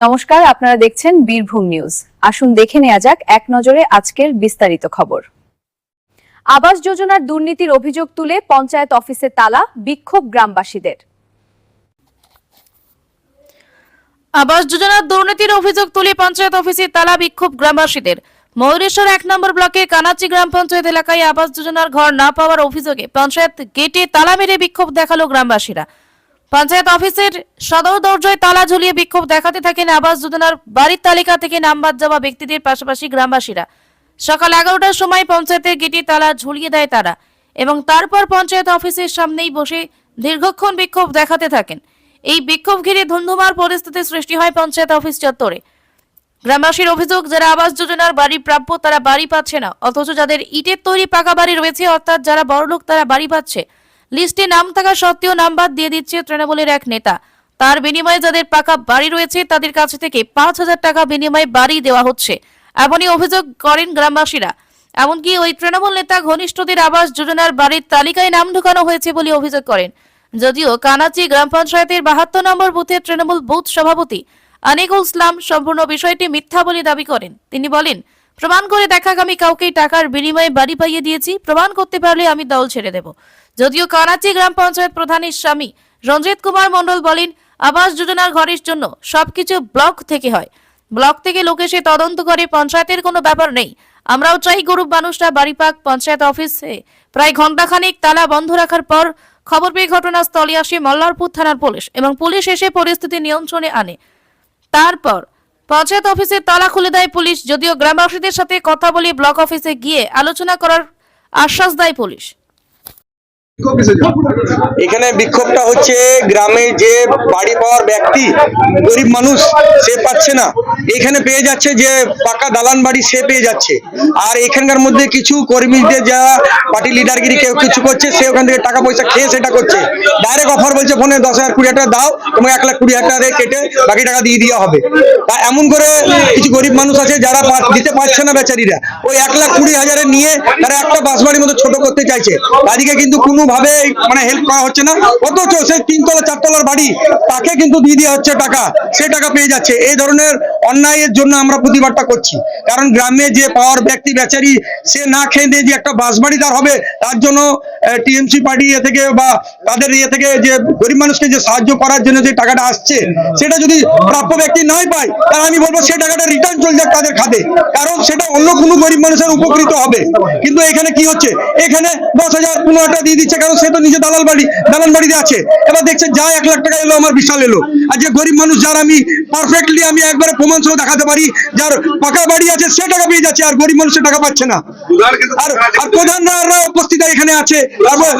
নমস্কার, আপনারা দেখছেন বীরভূম নিউজ। আসুন দেখে নেওয়া যাক এক নজরে আজকের বিস্তারিত খবর। আবাস যোজনার দুর্নীতির অভিযোগ তুলে পঞ্চায়েত অফিসে তালা, বিক্ষোভ গ্রামবাসীদের। আবাস যোজনার দুর্নীতির অভিযোগ তুলে পঞ্চায়েত অফিসে তালা, বিক্ষোভ গ্রামবাসীদের। ময়ূরেশ্বর এক নম্বর ব্লকে কানাচি গ্রাম পঞ্চায়েত এলাকায় আবাস যোজনার ঘর না পাওয়ার অভিযোগে পঞ্চায়েত গেটে তালা মেরে বিক্ষোভ দেখাল গ্রামবাসীরা। পঞ্চায়েত অফিসের সদর দরজায় তালা ঝুলিয়ে বিক্ষোভ দেখাতে থাকেন আবাস যোজনার বাড়ির তালিকা থেকে নাম বাদ যাওয়া ব্যক্তিদের পাশাপাশি গ্রামবাসীরা। সকাল এগারোটার সময় পঞ্চায়েতের গেটে তালা ঝুলিয়ে দেয় তারা এবং তারপর পঞ্চায়েত অফিসের সামনেই বসে দীর্ঘক্ষণ বিক্ষোভ দেখাতে থাকেন। এই বিক্ষোভ ঘিরে ধুন্ধুমার পরিস্থিতি সৃষ্টি হয় পঞ্চায়েত অফিস চত্বরে। গ্রামবাসীর অভিযোগ, যারা আবাস যোজনার বাড়ি প্রাপ্য তারা বাড়ি পাচ্ছে না, অথচ যাদের ইটের তৈরি পাকা বাড়ি রয়েছে, অর্থাৎ যারা বড়লোক তারা বাড়ি পাচ্ছে। লিস্টে নাম থাকা সত্ত্বেও নাম বাদ দিয়ে দিচ্ছে তৃণমূলের এক নেতা। তার বিনিময়ে যাদের পাকা বাড়ি রয়েছে, তাদের কাছ থেকে পাঁচ হাজার টাকা বিনিময়ে বাড়ি দেওয়া হচ্ছে। এমনই অভিযোগ করেন গ্রামবাসীরা। এমনকি ওই তৃণমূল নেতা ঘনিষ্ঠদের আবাস যোজনার বাড়ির তালিকায় নাম ঢোকানো হয়েছে বলে অভিযোগ করেন। যদিও কানাচি গ্রাম পঞ্চায়েতের বাহাত্তর নম্বর বুথের তৃণমূল বুথ সভাপতি আনিকুল ইসলাম সম্পূর্ণ বিষয়টি মিথ্যা বলে দাবি করেন। তিনি বলেন, প্রমাণ করে দেখাক আমি কাউকে টাকার বিনিময়ে বাড়ি পাইয়ে দিয়েছি। প্রমাণ করতে পারলে আমি দল ছেড়ে দেব। যদিও কানাচি গ্রাম পঞ্চায়েত প্রধানের স্বামী রঞ্জিত কুমার মণ্ডল বলেন, আবাস যোজনার ঘরের জন্য সবকিছু ব্লক থেকে হয়। ব্লক থেকে লোক এসে তদন্ত করে, পঞ্চায়েতের কোনো ব্যাপার নেই। আমরাও চাই গরিব মানুষরা বাড়িপাক পঞ্চায়েত অফিসে প্রায় ঘন্টাখানেক তালা বন্ধ রাখার পর খবর পেয়ে ঘটনাস্থলে আসে মল্লারপুর থানার পুলিশ এবং পুলিশ এসে পরিস্থিতি নিয়ন্ত্রণে আনে। তারপর পঞ্চায়েত অফিসে তালা খুলে দেয় পুলিশ, যদিও গ্রামবাসীদের সাথে কথা বলে ব্লক অফিসে গিয়ে আলোচনা করার আশ্বাস দেয় পুলিশ। এখানে বিক্ষোভটা হচ্ছে গ্রামে যে বাড়ি পাওয়ার ব্যক্তি গরিব মানুষ, সে পাচ্ছে না। এখানে পেয়ে যাচ্ছে যে পাকা দালান বাড়ি, সে পেয়ে যাচ্ছে। আর এখানকার মধ্যে কিছু কর্মীদের যারা পার্টি লিডারগিরি কেউ কিছু করছে, সে ওখান থেকে টাকা পয়সা খেয়ে সেটা করছে। ডাইরেক্ট অফার বলছে, ফোনে দশ হাজার কুড়ি হাজার দাও, তোমাকে এক লাখ কুড়ি হাজার কেটে বাকি টাকা দিয়ে দেওয়া হবে। তা এমন করে কিছু গরিব মানুষ আছে যারা দিতে পারছে না বেচারিরা। ওই এক লাখ কুড়ি হাজারে নিয়ে তারা একটা বাসবাড়ির মতো ছোট করতে চাইছে। তাদেরকে কিন্তু কোনোভাবে মানে হেল্প করা হচ্ছে না। অথচ সেই তিনতলা, চারতলার বাড়ি, তাকে কিন্তু দিয়ে দেওয়া হচ্ছে টাকা। সে টাকা পেয়ে যাচ্ছে। এই ধরনের অন্যায়ের জন্য আমরা প্রতিবাদটা করছি। কারণ গ্রামে যে পাওয়ার ব্যক্তি, বেচারি, সে না খেয়ে দিয়ে যে একটা বাসবাড়ি তার হবে, তার জন্য টিএমসি পার্টি ইয়ে থেকে বা তাদের ইয়ে থেকে যে গরিব মানুষকে যে সাহায্য করার জন্য যে টাকাটা আসছে, সেটা যদি প্রাপ্য ব্যক্তি নাই পায়, তাহলে আমি বলব সে টাকাটা রিটার্ন চলে যাক তাদের খাতে। কারণ সেটা অন্য কোনো গরিব মানুষের উপকৃত হবে। কিন্তু এখানে কি হচ্ছে? এখানে দশ হাজার পনেরো হাজার দিয়ে দিচ্ছে, কারণ সে তো নিজে দালাল বাড়ি, দালাল বাড়িতে আছে। এবার দেখছে যা এক লাখ টাকা এলো, আমার বিশাল এলো। আর যে গরিব মানুষ, যার আমি পারফেক্টলি আমি একবারে প্রমাণ সহ দেখাতে পারি যার পাকা বাড়ি আছে সে টাকা পেয়ে যাচ্ছে আর গরিব মানুষ সে টাকা পাচ্ছে না। আর আর প্রধানরা উপস্থিত এখানে আছে। তারপর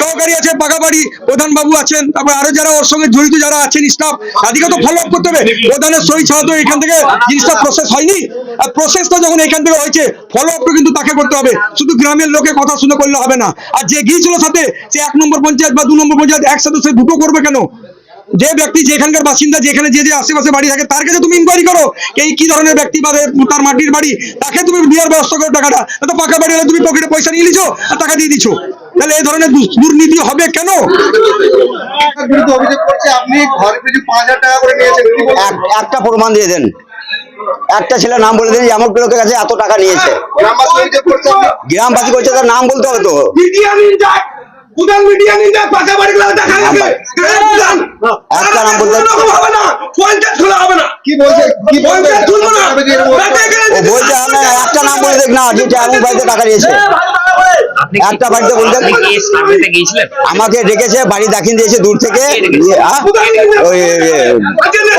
সহকারী আছে পাকা বাড়ি প্রধান বাবু আছেন। তারপর আরও যারা ওর সঙ্গে জড়িত যারা আছেন স্টাফ তাদেরকে তো ফলো আপ করতে হবে। প্রধানের সই ছাড়া তো এখান থেকে জিনিসটা প্রসেস হয়নি। আর প্রসেসটা যখন এখান থেকে হয়েছে ফলো আপটা কিন্তু তাকে করতে হবে। শুধু গ্রামের লোকের কথা শুনে করলে হবে না। আর যে গিয়েছিল সাথে সে এক নম্বর পঞ্চায়েত বা দু নম্বর পঞ্চায়েত একসাথে সে দুটো করবে কেন? যে ব্যক্তি যেখানকার বাসিন্দা যেখানে যে যে আশেপাশে বাড়ি থাকে তার কাছে তুমি ইনকোয়ারি করো এই কি ধরনের ব্যক্তি বা তার মাটির বাড়ি তাকে তুমি দেওয়ার ব্যবস্থা করো টাকাটা। তা তো পাকা বাড়ি হলে তুমি পকেটে পয়সা নিয়ে নিছো আর টাকা দিয়ে দিছো। তাহলে এই ধরনের দুর্নীতি হবে কেন? আপনার বিরুদ্ধে অভিযোগ করছে আপনি ঘর পিছু পাঁচ হাজার টাকা করে নিয়েছেন কি বলবেন? এক- একটা প্রমাণ দিয়ে দেন। একটা ছেলে নাম বলে দেন আমার লোকের কাছে এত টাকা নিয়েছে। গ্রামবাসী অভিযোগ করছে গ্রামবাসী করছে তার নাম বলতে হবে তো? মিডিয়া যাক পাকা বাড়ি গুলো দেখা গেছে একটা নাম বলতে রকম হবে না পঞ্চায়েত খোলা হবে না। কি বলছে কি পঞ্চায়েত তুলবো না। আপনি যে এরকম ব্যাটা এখানে ও বলছে আমি একটা নাম বলে দেখ না এমন বাড়িতে টাকা নিয়েছে একটা বাড়িতে আমাকে ডেকেছে বাড়ি দেখিয়ে দিয়েছে দূর থেকে। আহ,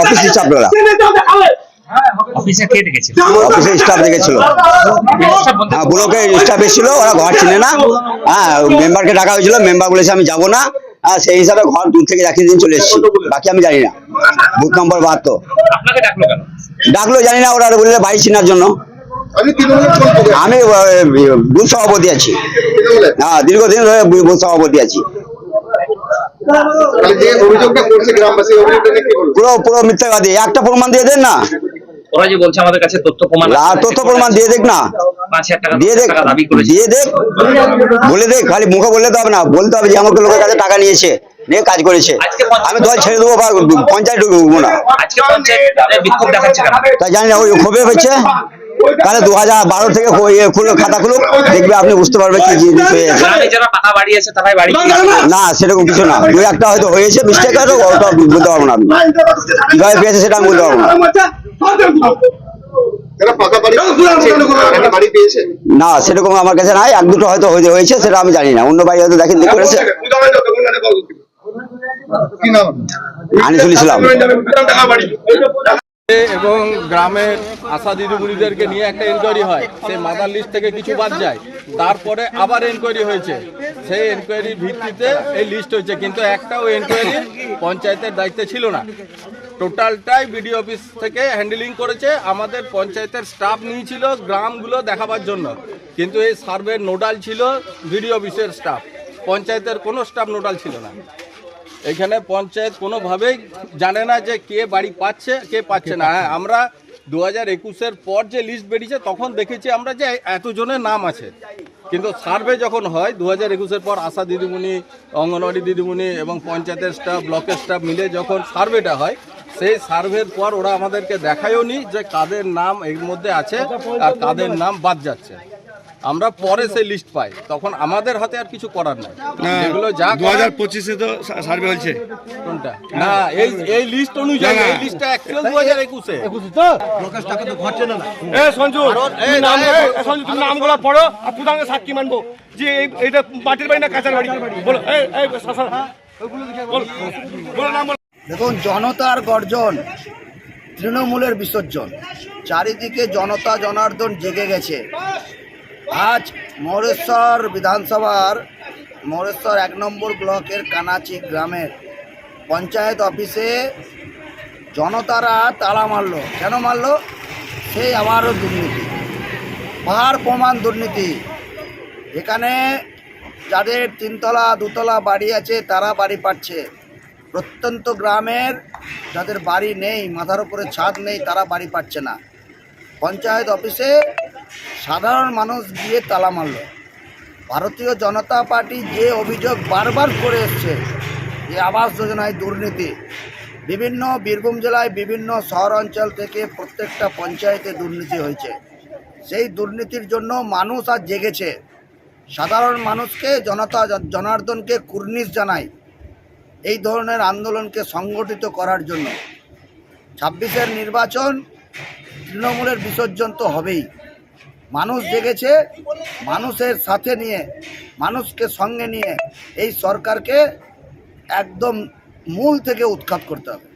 অফিস স্টাফরা অফিসে কে ডেকেছিল? অফিসের স্টাফ দেখেছিল হ্যাঁ ব্লকের স্টাফ এসেছিল ওরা ঘর চিনে না। হ্যাঁ মেম্বারকে ডাকা হয়েছিল মেম্বার বলেছে আমি যাব না। হ্যাঁ সেই হিসাবে ঘর দূর থেকে দেখিয়ে দিন চলে এসেছি। বাকি আমি জানি না। বুথ নম্বর বাহাত্তর। আপনাকে ডাকলো কেন? ডাকলো জানি না ওরা বললে বাড়ি চিনার জন্য? আমি বুথ সভাপতি আছি। হ্যাঁ দীর্ঘদিন ধরে বুথ সভাপতি আছি। কি পুরো পুরো মিথ্যাবাদী। একটা প্রমাণ দিয়ে দেন না? ওরা যে বলছে আমাদের কাছে তথ্য প্রমাণ তথ্য প্রমাণ দিয়ে দেখ না। পাঁচ হাজার টাকা দিয়ে দেখ টাকা দাবি করেছে। দিয়ে দেখ। বলে দেখ খালি মুখে বললে তো হবে না বলতে হবে যে আমাকে লোকের কাছে টাকা নিয়েছে নিয়ে কাজ করেছে। আমি দল ছেড়ে দেবো বা পঞ্চায়েত ঢুকবো না। জানি ওই ক্ষোভে হচ্ছে তাহলে দু হাজার বারো থেকে ইয়ে খাতা খুলুক দেখবে আপনি বুঝতে পারবে কি জিনিস না সেরকম কিছু না। দুই একটা হয়তো হয়েছে মিস্টেক হয়তো বলতে পারব না আমি। কীভাবে পেয়েছে সেটা আমি বলতে পারব না। না। সেরকম আমার কাছে নাই। এক দুটো হয়তো হয়ে- হয়েছে সেটা আমি জানি না। অন্য বাড়ি হয়তো দেখেন দেখে করেছে কি নাম? আনিসুল ইসলাম। এবং গ্রামের আশা দিদিমণিদেরকে নিয়ে একটা এনকোয়ারি হয়। সেই মাদার লিস্ট থেকে কিছু বাদ যায়। তারপরে আবার এনকোয়ারি হয়েছে। সেই এনকোয়ারির ভিত্তিতে এই লিস্ট হয়েছে। কিন্তু একটাও এনকোয়ারি পঞ্চায়েতের দায়িত্বে ছিল না। টোটালটাই বিডিও অফিস থেকে হ্যান্ডেলিং করেছে। আমাদের পঞ্চায়েতের স্টাফ নিয়েছিল গ্রামগুলো দেখাবার জন্য। কিন্তু এই সার্ভে নোডাল ছিল বিডিও অফিসের স্টাফ পঞ্চায়েতের কোনো স্টাফ নোডাল ছিল না। এখানে পঞ্চায়েত কোনোভাবেই জানে না যে কে বাড়ি পাচ্ছে, কে পাচ্ছে না। হ্যাঁ আমরা দু হাজার একুশের পর যে লিস্ট বেরিয়েছে, তখন দেখেছি আমরা যে এতজনের নাম আছে। কিন্তু সার্ভে যখন হয় দু হাজার একুশের পর আশা দিদিমণি, অঙ্গনওয়াড়ি দিদিমণি এবং পঞ্চায়েতের স্টাফ ব্লকের স্টাফ মিলে যখন সার্ভেটা হয়, সেই সার্ভের পর ওরা আমাদেরকে দেখায়ও নি যে কাদের নাম এর মধ্যে আছে আর কাদের নাম বাদ যাচ্ছে। আমরা পরে সেই লিস্ট পাই। তখন আমাদের হাতে আর কিছু করার নাই। এগুলো যা দু হাজার পঁচিশে তো সার্ভে হচ্ছে কোনটা? না এই এই লিস্ট অনুযায়ী এই লিস্টটা অ্যাকচুয়াল দু হাজার একুশে। এ, সঞ্জু তুমি নামগুলো পড়ো আর সাক্ষী মানবো। যে এই- এইটা মাটির বাড়ি না কাঁচার বাড়ি? বলো এই দেখুন জনতার গর্জন তৃণমূলের বিসর্জন। চারিদিকে জনতা জনার্দন জেগে গেছে। আজ মরেশ্বর বিধানসভার, মরেশ্বর এক নম্বর ব্লকের কানাচি গ্রামের পঞ্চায়েত অফিসে জনতারা তালা মারলো। কেন মারলো? সেই আবারও দুর্নীতি। পাহাড় প্রমাণ দুর্নীতি। এখানে যাদের তিনতলা, দুতলা বাড়ি আছে, তারা বাড়ি পাচ্ছে। প্রত্যন্ত গ্রামের যাদের বাড়ি নেই, মাথার উপরে ছাদ নেই, তারা বাড়ি পাচ্ছে না। পঞ্চায়েত অফিসে সাধারণ মানুষ গিয়ে তালা মারল। ভারতীয় জনতা পার্টি যে অভিযোগ বারবার করে এসছে যে আবাস যোজনায় দুর্নীতি, বিভিন্ন বীরভূম জেলায় বিভিন্ন শহর অঞ্চল থেকে প্রত্যেকটা পঞ্চায়েতে দুর্নীতি হয়েছে। সেই দুর্নীতির জন্য মানুষ আজ জেগেছে। সাধারণ মানুষকে, জনতা, জনার্দনকে কুর্নিশ জানায় এই ধরনের আন্দোলনকে সংগঠিত করার জন্য। ছাব্বিশের নির্বাচন তৃণমূলের বিসর্জন তো হবেই। মানুষ জেগেছে মানুষের সাথে নিয়ে, মানুষকে সঙ্গে নিয়ে এই সরকারকে একদম মূল থেকে উৎখাত করতে হবে।